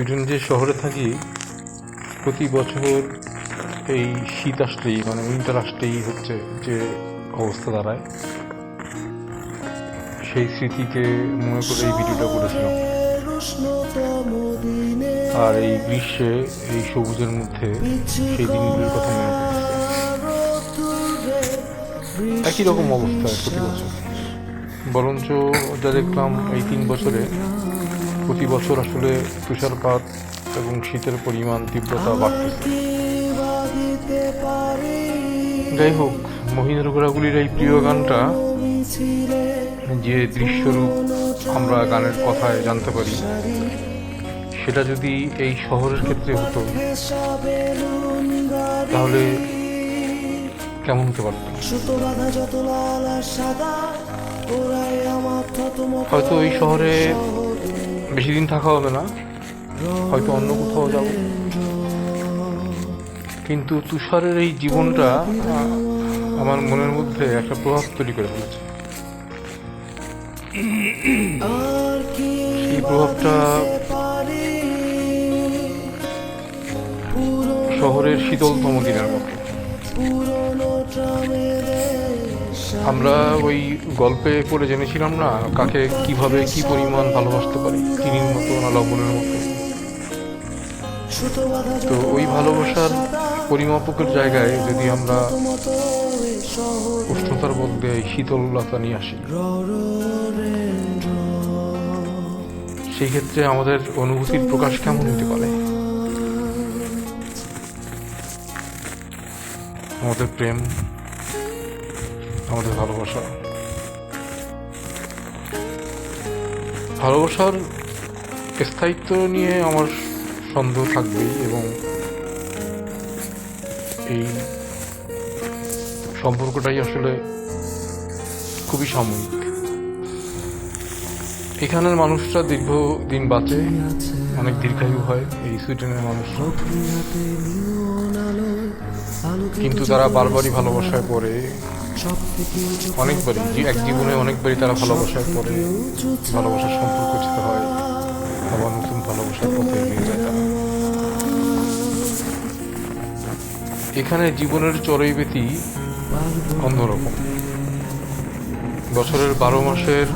Sweden যে শহরে থাকি, প্রতি বছর এই শীত আসলেই মানে উইন্টার আসলেই হচ্ছে যে অবস্থা দাঁড়ায়। সেই স্মৃতিকে মনে করে এই ভিডিওটা করেছিলাম। আর এই গ্রীষ্মে, এই সবুজের মধ্যে সেই দিনগুলির কথা মনে একই রকম অবস্থা প্রতি বছর। বরঞ্চ যা দেখলাম এই তিন বছরে প্রতি বছর আসলে তুষারপাত এবং শীতের পরিমাণ তীব্রতা বাড়তেছে। যাই হোক মহিনের ঘোড়াগুলির এই প্রিয় গানটা যে দৃশ্যরূপ আমরা গানের কথায় জানতে পারি, সেটা যদি এই শহরের ক্ষেত্রে হতো, তাহলে কেমন হতে পারত? হয়তো এই শহরে বেশি দিন থাকা হবে না। হয়তো অন্য কোথাও যাব। কিন্তু তুষারের এই জীবনটা আমার মনের মধ্যে একটা প্রভাব তৈরি করে ফেলেছে। এই প্রভাবটা শহরের শীতলতম দিনের মতো। আমরা ওই গল্পে করে জেনেছিলাম না কাকে কীভাবে কি পরিমাণ ভালোবাসতে পারি চিনির মতো না লবণের মতো। তো ওই ভালোবাসার পরিমাপকের জায়গায় যদি আমরা উষ্ণতার মধ্যে শীতলতা নিয়ে আসি সেই ক্ষেত্রে আমাদের অনুভূতির প্রকাশ কেমন হতে পারে? আমাদের প্রেম আমাদের ভালোবাসা। ভালোবাসার স্থায়িত্ব নিয়ে আমার সন্দেহ থাকবেই এবং এই সম্পর্কটাই আসলে খুবই সাময়িক। এখানের মানুষরা দীর্ঘদিন বাঁচে, অনেক দীর্ঘায়ু হয় এই সুইডেনের মানুষরা। কিন্তু তারা বারবারই ভালোবাসায় পড়ে অনেকবারই এক জীবনে অনেকবারই তারা ভালোবাসায় পড়ে ভালোবাসার সম্পর্ক যেতে হয়, আবার নতুন ভালোবাসার পথে এগিয়ে যায় তারা। এখানে জীবনের চড়ইবেতি অন্যরকম। বছরের বারো মাসের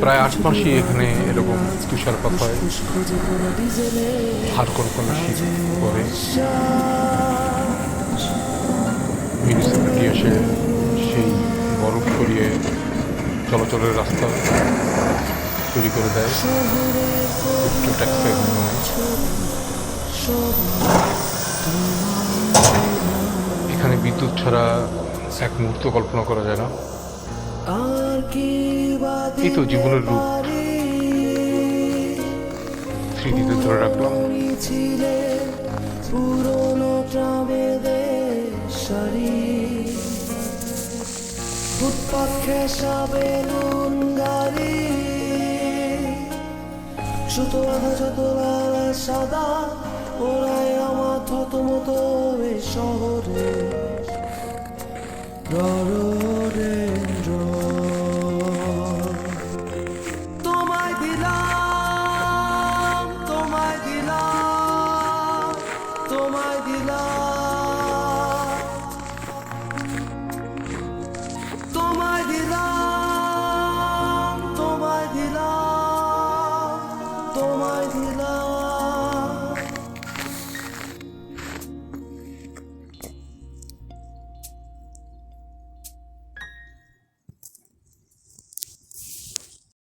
প্রায় আট মাসই এখানে এরকম তুষারপাত হয় কোনো কোনো শীত পরে। মিউনিসিপ্যালিটি এসে সেই বরফ সরিয়ে চলাচলের রাস্তা তৈরি করে দেয়। ট্যাক্সের এখানে বিদ্যুৎ ছাড়া এক মুহূর্ত কল্পনা করা যায় না। এই তো জীবনের রূপ। স্মৃতিতে ধরে রাখলাম। ফুটপাত খেসা বেলুন গাড়ি। সুতো বাঁধা যত সাদা ওরাই আমার থতমত এই শহরে। রডেন্দ্র তোমায় দিলাম তোমায় দিলাম তোমায় দিলাম।